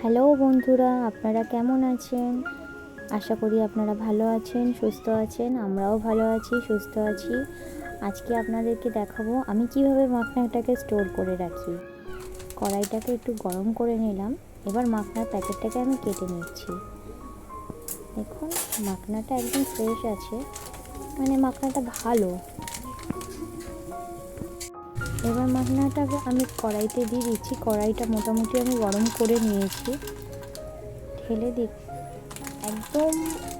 Hello বন্ধুরা, আপনারা কেমন আছেন? আশা করি আপনারা ভালো আছেন, সুস্থ আছেন, আমরাও ভালো আছি, সুস্থ আছি। আজকে আপনাদেরকে দেখাবো আমি কীভাবে মাখনাটাকে স্টোর করে রাখি। কড়াইটাকে একটু গরম করে নিলাম, এবার মাখনার প্যাকেটটাকে আমি কেটে নিচ্ছি। দেখুন, মাখনাটা একদম ফ্রেশ আছে মানে মাখনাটা ভালো। এবার মাখনাটা আমি কড়াইতে দিয়ে দিচ্ছি। কড়াইটা মোটামুটি আমি গরম করে নিয়েছি। ঢেলে দি একদম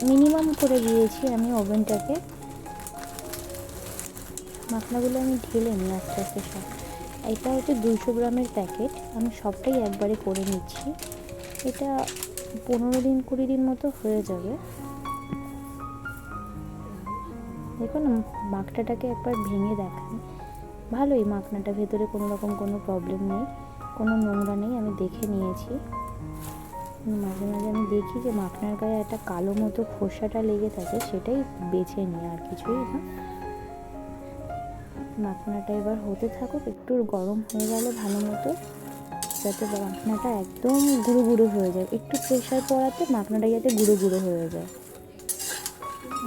মিনিমাম করে দিয়েছি আমি ওভেনটাকে। মাখনাগুলো আমি ঢেলে নিই আস্তে আস্তে সব। এটা হচ্ছে দুশো গ্রামের প্যাকেট। আমি সবটাই একবারে করে নিচ্ছি। এটা পনেরো দিন, কুড়ি দিন মতো হয়ে যাবে। দেখুন মাখটাটাকে একবার ভেঙে দেখাই। ভালোই মাখনাটা ভেতরে কোনো রকম কোনো প্রবলেম নেই, কোনো নোংরা নেই, আমি দেখে নিয়েছি। মাঝে মাঝে আমি দেখি যে মাখনার গায়ে একটা কালো মতো খোসাটা লেগে থাকে, সেটাই বেছে নিই, আর কিছুই না। মাখনাটা এবার হতে থাকুক, একটু গরম হয়ে গেলে ভালো মতো, যাতে মাখনাটা একদম গুঁড়ো গুঁড়ো হয়ে যায়। একটু প্রেশার পড়াতে মাখনাটা যাতে গুঁড়ো গুঁড়ো হয়ে যায়।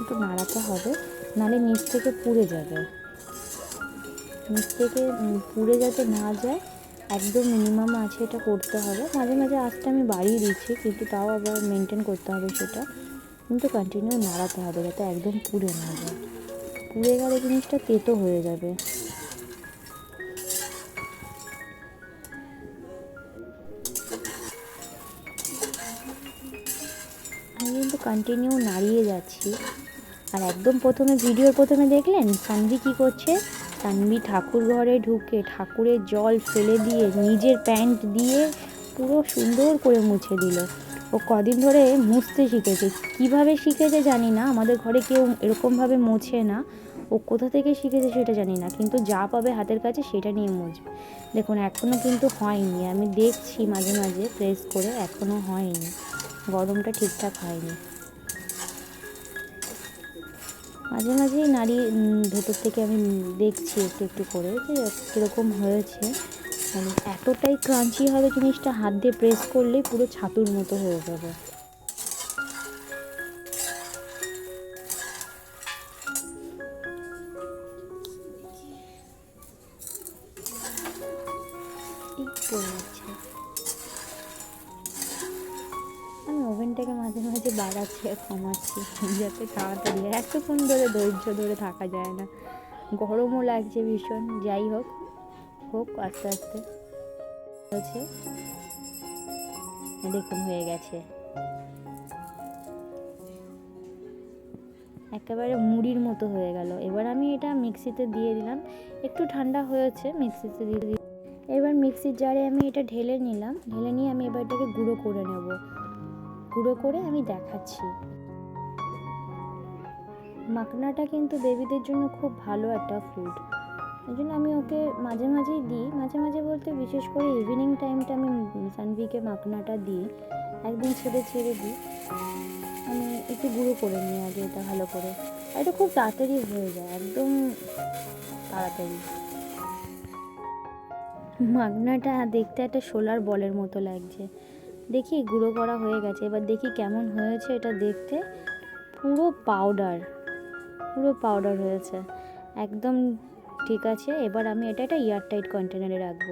একটু নাড়াতে হবে, নালে নিচ থেকে পুড়ে যাবে। নিচ থেকে পুড়ে যাতে না যায়, একদম মিনিমাম আছে এটা করতে হবে। মাঝে মাঝে আঁচটা আমি বাড়িয়ে দিচ্ছি, কিন্তু তাও আবার মেনটেন করতে হবে সেটা। কিন্তু কন্টিনিউ নাড়াতে হবে যাতে একদম পুড়ে না যায়। পুড়ে গেলে জিনিসটা তেতো হয়ে যাবে। আমি কিন্তু কন্টিনিউ নাড়িয়ে যাচ্ছি। আর একদম প্রথমে ভিডিওর প্রথমে দেখলেন? সানভি কী করছে? সানভি ঠাকুর ঘরে ঢুকে ঠাকুরের জল ফেলে দিয়ে নিজের প্যান্ট দিয়ে পুরো সুন্দর করে মুছে দিল। ও কদিন ধরে মুছতে শিখেছে। কীভাবে শিখেছে জানি না, আমাদের ঘরে কেউ এরকমভাবে মোছে না। ও কোথা থেকে শিখেছে সেটা জানি না, কিন্তু যা পাবে হাতের কাছে সেটা নিয়ে মুছবে। দেখুন এখনও কিন্তু হয়নি। আমি দেখছি মাঝে মাঝে প্রেস করে এখনও হয়নি। গরমটা ঠিকঠাক হয়নি। মাঝে মাঝেই নাড়ি ভেতর থেকে আমি দেখছি একটু একটু করে যে কীরকম হয়েছে। মানে এতটাই ক্রাঞ্চি হবে জিনিসটা, হাত দিয়ে প্রেস করলেই পুরো ছাতুর মতো হয়ে যাবে। এই পড়ে ওভেনটাকে মাঝে মাঝে বাড়াচ্ছি আর কমাচ্ছি, যাতে তাড়াতাড়ি এতক্ষণ ধরে ধৈর্য ধরে থাকা যায় না। গরমও লাগছে ভীষণ, যাই হোক হোক আস্তে আস্তে। হয়েছে। দেখুন, হয়ে গেছে। একেবারে মুড়ির মতো হয়ে গেল। এবার আমি এটা মিক্সিতে দিয়ে দিলাম। একটু ঠান্ডা হয়েছে মিক্সিতে দিয়ে দিই এবার মিক্সির জারে আমি এটা ঢেলে নিলাম। ঢেলে নিয়ে আমি এবার এটাকে গুঁড়ো করে নেব। গুঁড়ো করে আমি দেখাচ্ছি। মাখনাটা কিন্তু বেবিদের জন্য খুব ভালো একটা ফুড এই জন্য আমি ওকে মাঝে মাঝেই দিই। মাঝে মাঝে বলতে বিশেষ করে ইভিনিং টাইমটা আমি সানভিকে মাখনাটা দিই। একদিন ছেড়ে ছেড়ে দিই। আমি একটু গুঁড়ো করে নিই আগে এটা ভালো করে। আর এটা খুব তাড়াতাড়ি হয়ে যায়, একদম তাড়াতাড়ি। মাগনাটা দেখতে একটা সোলার বলের মতো লাগছে। দেখি গুঁড়ো করা হয়ে গেছে এবার দেখি কেমন হয়েছে এটা দেখতে। পুরো পাউডার পুরো পাউডার হয়েছে। একদম ঠিক আছে এবার আমি এটা একটা এয়ারটাইট কন্টেনারে রাখব।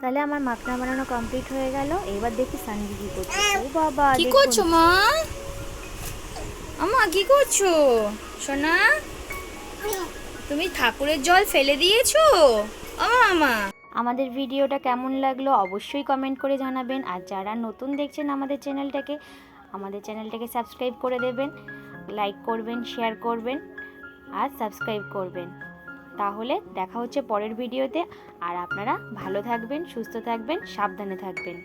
তাহলে আমার মাখনা বানানো কমপ্লিট হয়ে গেল এবার দেখি সানভি কি করছে। ও বাবা কি করছ মা? আমা কি করছ? সোনা? তুমি ঠাকুরের জল ফেলে দিয়েছ? আমা আমা। আমাদের ভিডিওটা কেমন লাগল অবশ্যই কমেন্ট করে জানাবেন। আর যারা নতুন দেখছেন আমাদের চ্যানেলটাকে আমাদের চ্যানেলটাকে সাবস্ক্রাইব করে দেবেন লাইক করবেন শেয়ার করবেন, আর সাবস্ক্রাইব করবেন। তাহলে দেখা হচ্ছে পরের ভিডিওতে। আর আপনারা ভালো থাকবেন, সুস্থ থাকবেন, সাবধানে থাকবেন।